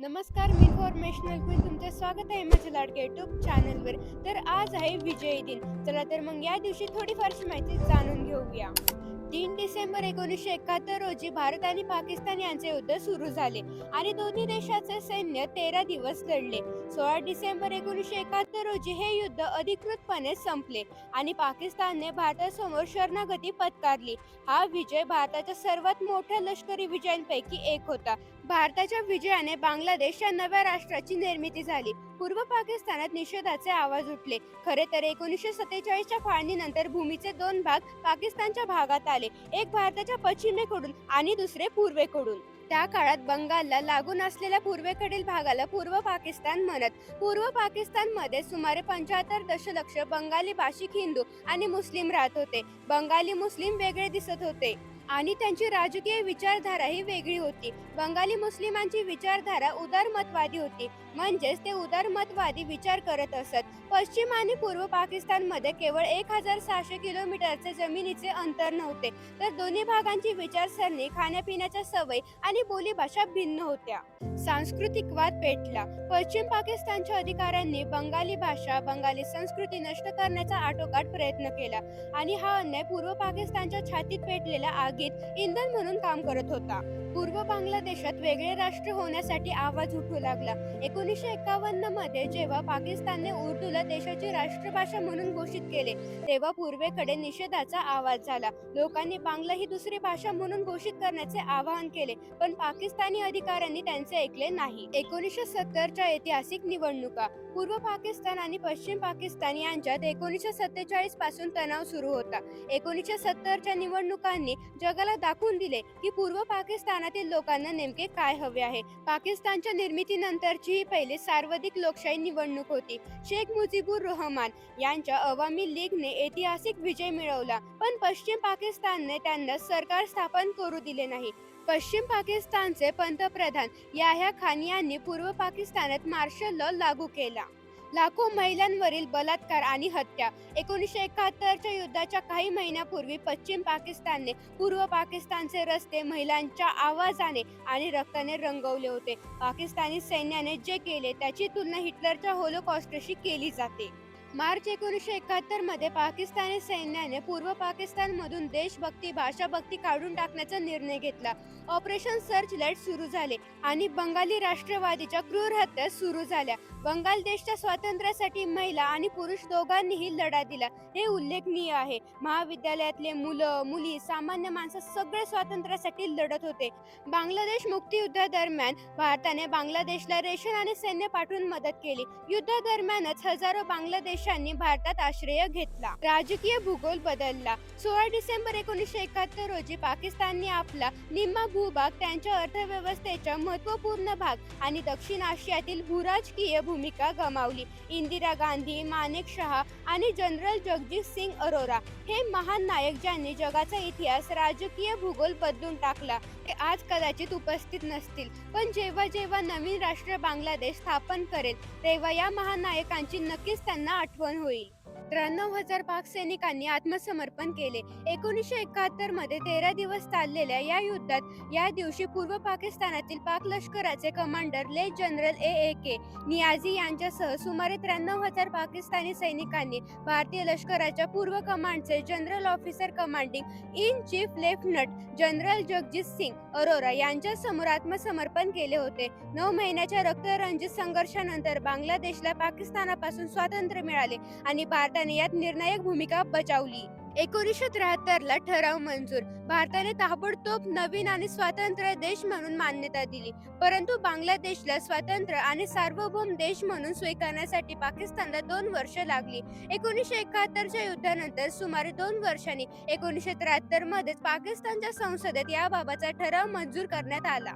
नमस्कार मी formational queen तुमचं स्वागत आहे माझ्या लाडक्या युट्यूब चॅनलवर तर आज आहे विजयी दिन. चला तर मग या दिवशी थोडीफारशी माहिती जाणून घेऊया. तीन डिसेंबर एकोणीसशे एकाहत्तर रोजी भारत आणि पाकिस्तान यांचे युद्ध सुरू झाले आणि दोन्ही देशाचे सैन्य तेरा दिवस लढले. सोळा डिसेंबर एकोणीसशे एकाहत्तर रोजी हे युद्ध अधिकृतपणे संपले आणि पाकिस्तानने भारतासमोर शरणागती पत्कारली. हा विजय भारताच्या सर्वात मोठ्या लष्करी विजयांपैकी एक होता. भारताच्या विजयाने बांगलादेश या नव्या राष्ट्राची निर्मिती झाली. पूर्व पाकिस्तानात निषेधाचे आवाज उठले. खरे तर एकोणीसशे सत्तेचाळीसच्या फाळणीनंतर भूमीचे दोन भाग पाकिस्तानच्या भागात आले. एक भारताच्या पश्चिमेकडून आणि दुसरे पूर्वेकडून. त्या काळात बंगालला लागून असलेल्या पूर्वेकडील भागाला पूर्व पाकिस्तान म्हणत. पूर्व पाकिस्तानमध्ये सुमारे पंच्याहत्तर दशलक्ष बंगाली भाषिक हिंदू आणि मुस्लिम राहत होते. बंगाली मुस्लिम वेगळे दिसत होते. आणि त्यांची राजकीय विचारधारा ही वेगळी होती. बंगाली मुस्लिमांची विचारधारा उदारमतवादी होती. म्हणजेच ते उदारमतवादी विचार करत असत. पश्चिम आणि पूर्व पाकिस्तानमध्ये केवळ एक हजार सहाशे किलोमीटरचे जमिनीचे अंतर नव्हते. तर दोन्ही भागांची विचारसरणी खाण्यापिण्याच्या सवय आणि बोलीभाषा भिन्न होत्या. सांस्कृतिक वाद पेटला. पश्चिम पाकिस्तानच्या अधिकाऱ्यांनी बंगाली भाषा बंगाली संस्कृती नष्ट करण्याचा आटोकाट प्रयत्न केला आणि हा अन्याय पूर्व पाकिस्तानच्या छातीत पेटलेल्या आगीत इंधन म्हणून काम करत होता. पूर्व बांगलादेशात वेगळे राष्ट्र होण्यासाठी आवाज उठू लागला. एकोणीसशे एकावन्नमध्ये जेव्हा पाकिस्तानने उर्दूला देशाची राष्ट्रभाषा म्हणून घोषित केले तेव्हा पूर्वेकडे निषेधाचा आवाज झाला. लोकांनी बांगला ही दुसरी भाषा म्हणून घोषित करण्याचे आवाहन केले पण पाकिस्तानी अधिकाऱ्यांनी त्यांचे ऐकले नाही. एकोणीसशे सत्तरच्या ऐतिहासिक निवडणुका. पूर्व पाकिस्तान आणि पश्चिम पाकिस्तान यांच्यात एकोणीसशे सत्तेचाळीसपासून तणाव सुरू होता. एकोणीसशे सत्तरच्या निवडणुकांनी जगाला दाखवून दिले की पूर्व पाकिस्तानातील लोकांना नेमके काय हवे आहे. पाकिस्तानच्या निर्मितीनंतरची ही पहिली सार्वत्रिक लोकशाही निवडणूक होती. शेख मुजीबुर रहमान यांच्या अवामी लीगने ऐतिहासिक विजय मिळवला. पण पश्चिम पाकिस्तानने त्यांना सरकार स्थापन करू दिले नाही. पश्चिम पाकिस्तानचे पंतप्रधान याह्या खान यांनी पूर्व पाकिस्तानात मार्शल लॉ लागू केला. लाखो महिलांवरील बलात्कार आणि हत्या. एकोणीसशे एकाहत्तरच्या युद्धाच्या काही महिन्यापूर्वी पश्चिम पाकिस्तानने पूर्व पाकिस्तानचे रस्ते महिलांच्या आवाजाने आणि रक्ताने रंगवले होते. पाकिस्तानी सैन्याने जे केले त्याची तुलना हिटलरच्या होलोकॉस्टशी केली जाते. मार्च एकोणीसशे एकाहत्तरमध्ये पाकिस्तानी सैन्याने पूर्व पाकिस्तान मधून देशभक्ती भाषाभक्ती काढून टाकण्याचा निर्णय घेतला. ऑपरेशन सर्च लाइट सुरू झाले आणि बंगाली राष्ट्रवादीच्या क्रूर हत्या सुरू झाल्या. बंगाल देशच्या स्वातंत्र्यासाठी महिला आणि पुरुष दोघांनीही लढा दिला. हे उल्लेखनीय आहे. महाविद्यालयातले मुलं मुली सामान्य माणसं सगळे स्वातंत्र्यासाठी लढत होते. बांगलादेश मुक्तियुद्धादरम्यान भारताने बांगलादेशला रेशन आणि सैन्य पाठवून मदत केली. युद्धादरम्यानच हजारो बांगलादेशांनी भारतात आश्रय घेतला. राजकीय भूगोल बदलला. सोळा डिसेंबर एकोणीसशे एकाहत्तर रोजी पाकिस्तानने आपला निम्मा भूभाग त्यांच्या अर्थव्यवस्थेचा महत्त्वपूर्ण भाग आणि दक्षिण आशियातील भूराजकीय भूमिका गमावली. इंदिरा गांधी मानेक शहा आणि जनरल जगजीत सिंग अरोरा हे महान नायक ज्यांनी जगाचा इतिहास राजकीय भूगोल बदलून टाकला ते आज कदाचित उपस्थित नसतील. पण जेव्हा जेव्हा नवीन राष्ट्र बांगलादेश स्थापन करेल तेव्हा या महान नायकांची नक्कीच त्यांना आठवण होईल त्र्याण्णव हजार पाक सैनिकांनी आत्मसमर्पण केले. एकोणीसशे एकाहत्तरमध्ये तेरा दिवस चाललेल्या या युद्धात या दिवशी पूर्व पाकिस्तानातील पाक लष्कराचे कमांडर ले जनरल ए ए के नियाझी यांच्यासह सुमारे त्र्याण्णव हजार पाकिस्तानी सैनिकांनी भारतीय लष्कराच्या पूर्व कमांडचे general officer commanding in chief lieutenant general Jagjit Singh Arora यांच्या समोर आत्मसमर्पण केले होते. नऊ महिन्याच्या रक्तरंजित संघर्षानंतर बांगलादेशला पाकिस्तानापासून स्वातंत्र्य मिळाले आणि भारतात यात निर्णायक भूमिका बजावली. एकोणीसशे त्र्याहत्तर ला ठराव मंजूर. भारताने ताबडतोब नवीन आणि स्वातंत्र्य देश म्हणून मान्यता दिली. परंतु बांगलादेशला स्वतंत्र आणि सार्वभौम देश म्हणून स्वीकारण्यासाठी पाकिस्तानला दोन वर्ष लागली. एकोणीसशे एकाहत्तरच्या युद्धानंतर सुमारे दोन वर्षांनी एकोणीसशे त्र्याहत्तरमध्ये पाकिस्तानच्या संसदेत याबाबतचा ठराव मंजूर करण्यात आला.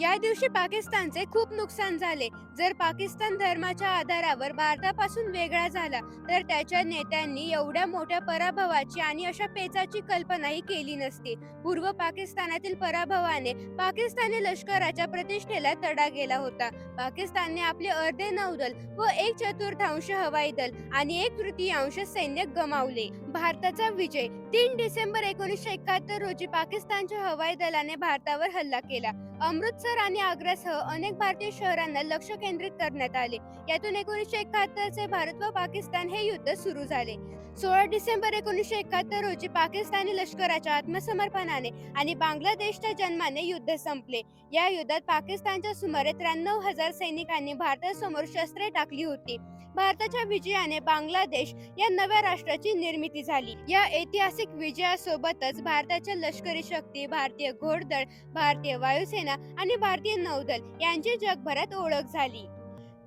या दिवशी पाकिस्तानचे खूप नुकसान झाले. जर पाकिस्तान धर्माच्या आधारावर भारतापासून वेगळा झाला तर त्याच्या नेत्यांनी एवढ्या मोठ्या पराभवाची आणि अशा पेचाची कल्पनाही केली नसती. पूर्व पाकिस्तानातील पराभवाने पाकिस्तानी लष्कराच्या प्रतिष्ठेला तडा गेला होता. पाकिस्तानने आपले अर्धे नौदल व एक चतुर्थांश हवाई दल आणि एक तृतीयांश सैन्य गमावले. भारताचा विजय तीन डिसेंबर एकोणीसशे एकाहत्तर रोजी पाकिस्तानच्या हवाई दलाने भारतावर हल्ला केला. अमृतसर आणि आग्रासह अनेक भारतीय शहरांना लक्ष केंद्रित करण्यात आले. यातून एकोणीसशे एकाहत्तर चे भारत व पाकिस्तान हे युद्ध सुरू झाले. सोळा डिसेंबर एकोणीसशे एकाहत्तर रोजी पाकिस्तानी लष्कराच्या आत्मसमर्पणाने आणि बांगलादेशच्या जन्माने युद्ध संपले. या युद्धात पाकिस्तानच्या सुमारे त्र्याण्णव हजार सैनिकांनी भारतासमोर शस्त्रे टाकली होती. भारताच्या विजयाने बांगलादेश या नव्या राष्ट्राची निर्मिती झाली. या ऐतिहासिक विजयासोबतच भारताच्या लष्करी शक्ती भारतीय घोडदळ भारतीय वायुसेना आणि भारतीय नौदल यांची जगभरात ओळख झाली.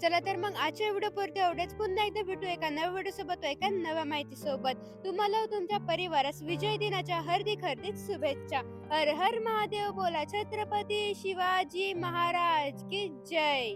चला तर मग आजच्या व्हिडिओ पुरते एवढेच. पुन्हा एकदा भेटू एका नव्या व्हिडिओ सोबत एका नव्या माहिती सोबत तुम्हाला तुमच्या परिवारास विजय दिनाच्या हार्दिक हार्दिक शुभेच्छा. हर हर महादेव बोला छत्रपती शिवाजी महाराज की जय.